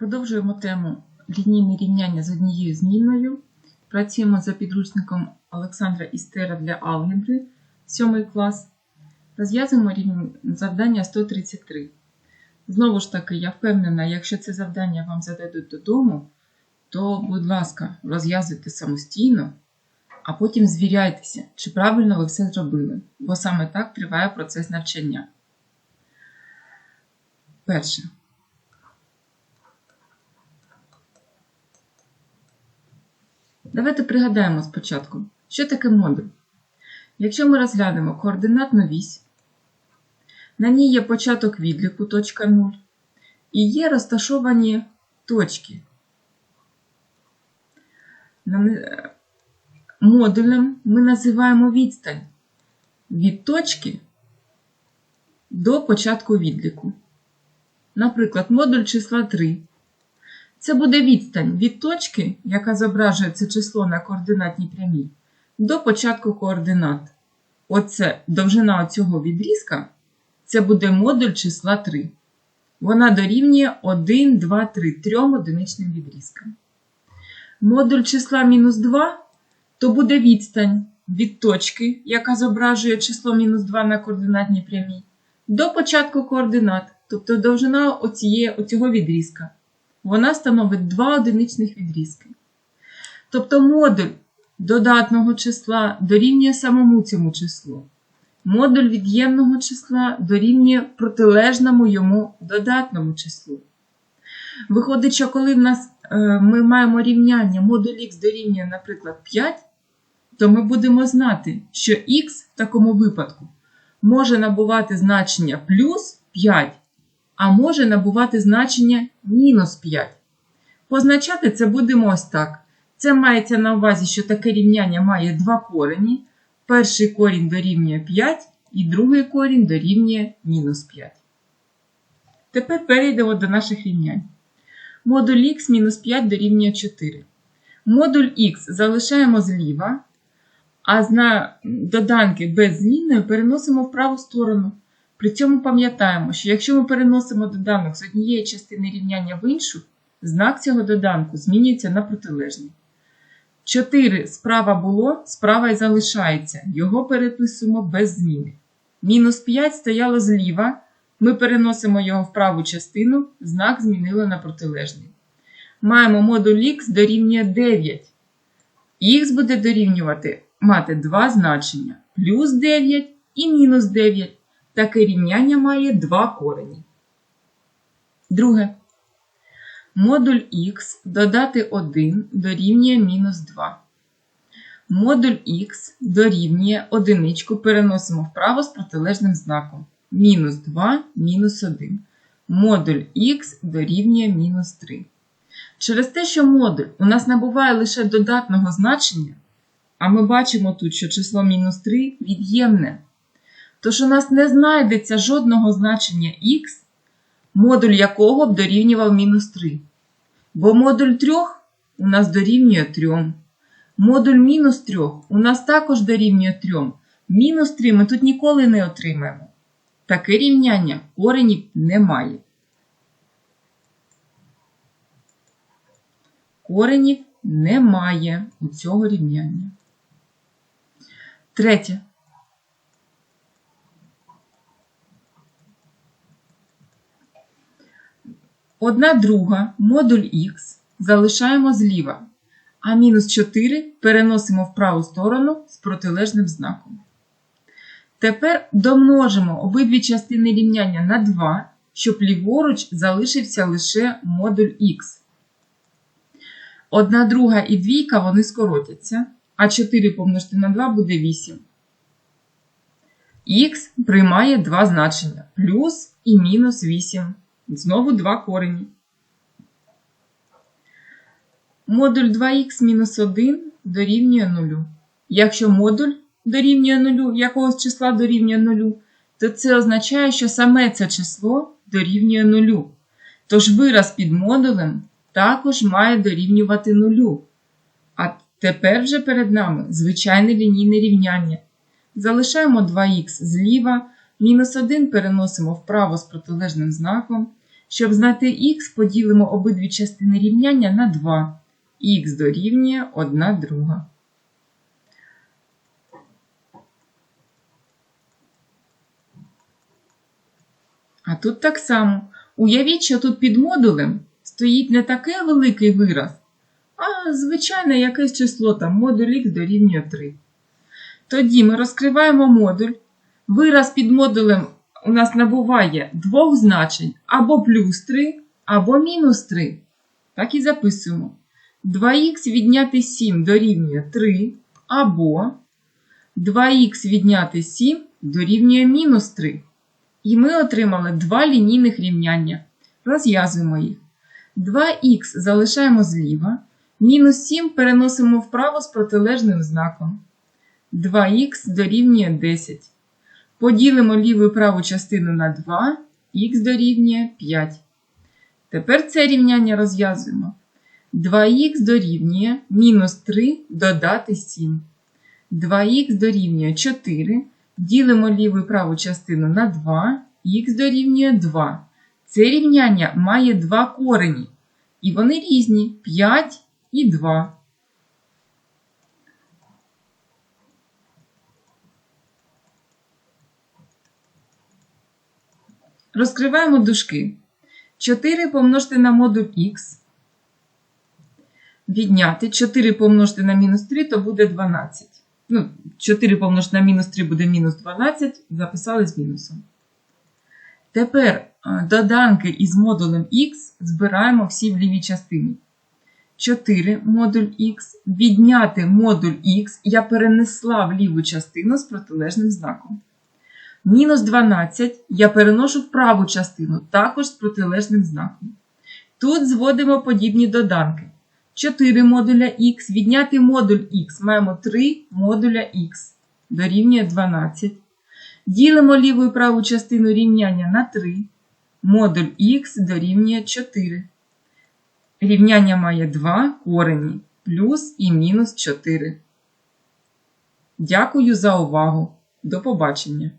Продовжуємо тему лінійні рівняння з однією змінною. Працюємо за підручником Олександра Істера для алгебри, 7 клас. Розв'язуємо завдання 133. Знову ж таки, я впевнена, якщо це завдання вам зададуть додому, то, будь ласка, розв'язуйте самостійно, а потім звіряйтеся, чи правильно ви все зробили, бо саме так триває процес навчання. Перше. Давайте пригадаємо спочатку, що таке модуль. Якщо ми розглянемо координатну вісь, на ній є початок відліку точка 0 і є розташовані точки. Модулем ми називаємо відстань від точки до початку відліку. Наприклад, модуль числа 3 це буде відстань від точки, яка зображує це число на координатній прямій, до початку координат. Оце довжина цього відрізка це буде модуль числа 3. Вона дорівнює 1, 2, 3 трьом одиничним відрізкам. Модуль числа мінус 2 то буде відстань від точки, яка зображує число мінус 2 на координатній прямій, до початку координат, тобто довжина оціє, оцього відрізка вона становить два одиничних відрізки. Тобто модуль додатного числа дорівнює самому цьому числу. Модуль від'ємного числа дорівнює протилежному йому додатному числу. Виходить, що коли в нас е, ми маємо рівняння модуль х дорівнює, наприклад, 5, то ми будемо знати, що х в такому випадку може набувати значення плюс 5 а може набувати значення мінус 5. Позначати це будемо ось так. Це мається на увазі, що таке рівняння має два корені. Перший корінь дорівнює 5, і другий корінь дорівнює мінус 5. Тепер перейдемо до наших рівнянь. Модуль х мінус 5 дорівнює 4. Модуль х залишаємо зліва, а на доданки без змінної переносимо в праву сторону. При цьому пам'ятаємо, що якщо ми переносимо доданок з однієї частини рівняння в іншу, знак цього доданку змінюється на протилежний. 4 справа було, справа й залишається. Його переписуємо без зміни. Мінус 5 стояло зліва, ми переносимо його в праву частину, знак змінили на протилежний. Маємо модуль х дорівнює 9. Х буде дорівнювати мати два значення: плюс 9 і мінус 9. Таке рівняння має два корені. Друге. Модуль х додати 1 дорівнює мінус 2. Модуль х дорівнює одиничку переносимо вправо з протилежним знаком. Мінус 2, мінус 1. Модуль х дорівнює мінус 3. Через те, що модуль у нас набуває лише додатного значення, а ми бачимо тут, що число мінус 3 від'ємне. Тож у нас не знайдеться жодного значення х, модуль якого б дорівнював мінус 3. Бо модуль 3 у нас дорівнює 3. Модуль мінус 3 у нас також дорівнює 3. Мінус 3 ми тут ніколи не отримаємо. Таке рівняння коренів немає. Коренів немає у цього рівняння. Третє. Одна друга модуль х залишаємо зліва, а мінус 4 переносимо в праву сторону з протилежним знаком. Тепер домножимо обидві частини рівняння на 2, щоб ліворуч залишився лише модуль х. Одна друга і двійка вони скоротяться, а 4 помножити на 2 буде 8. Х приймає два значення плюс і мінус 8. Знову два корені. Модуль 2х мінус 1 дорівнює 0. Якщо модуль дорівнює 0, якогось числа дорівнює 0, то це означає, що саме це число дорівнює 0. Тож вираз під модулем також має дорівнювати 0. А тепер вже перед нами звичайне лінійне рівняння. Залишаємо 2х зліва, мінус 1 переносимо вправо з протилежним знаком. Щоб знайти х, поділимо обидві частини рівняння на 2. х дорівнює 1 друга. А тут так само. Уявіть, що тут під модулем стоїть не такий великий вираз, а звичайне якесь число, там модуль х дорівнює 3. Тоді ми розкриваємо модуль. Вираз під модулем у нас набуває двох значень або плюс 3, або мінус 3. Так і записуємо. 2х відняти 7 дорівнює 3, або 2х відняти 7 дорівнює мінус 3. І ми отримали два лінійних рівняння. Розв'язуємо їх. 2х залишаємо зліва, мінус 7 переносимо вправо з протилежним знаком. 2х дорівнює 10. Поділимо ліву і праву частину на 2, х дорівнює 5. Тепер це рівняння розв'язуємо. 2х дорівнює мінус 3 додати 7. 2х дорівнює 4. Ділимо ліву і праву частину на 2, х дорівнює 2. Це рівняння має два корені. І вони різні 5 і 2. Розкриваємо дужки. 4 помножити на модуль х. Відняти 4 помножити на мінус 3, то буде 12. Ну, 4 помножити на мінус 3 буде мінус 12. Записали з мінусом. Тепер доданки із модулем х збираємо всі в лівій частині. 4 модуль х. Відняти модуль х я перенесла в ліву частину з протилежним знаком. Мінус 12 я переношу в праву частину, також з протилежним знаком. Тут зводимо подібні доданки. 4 модуля х, відняти модуль х, маємо 3 модуля х, дорівнює 12. Ділимо ліву і праву частину рівняння на 3. Модуль х дорівнює 4. Рівняння має 2 корені, плюс і мінус 4. Дякую за увагу. До побачення!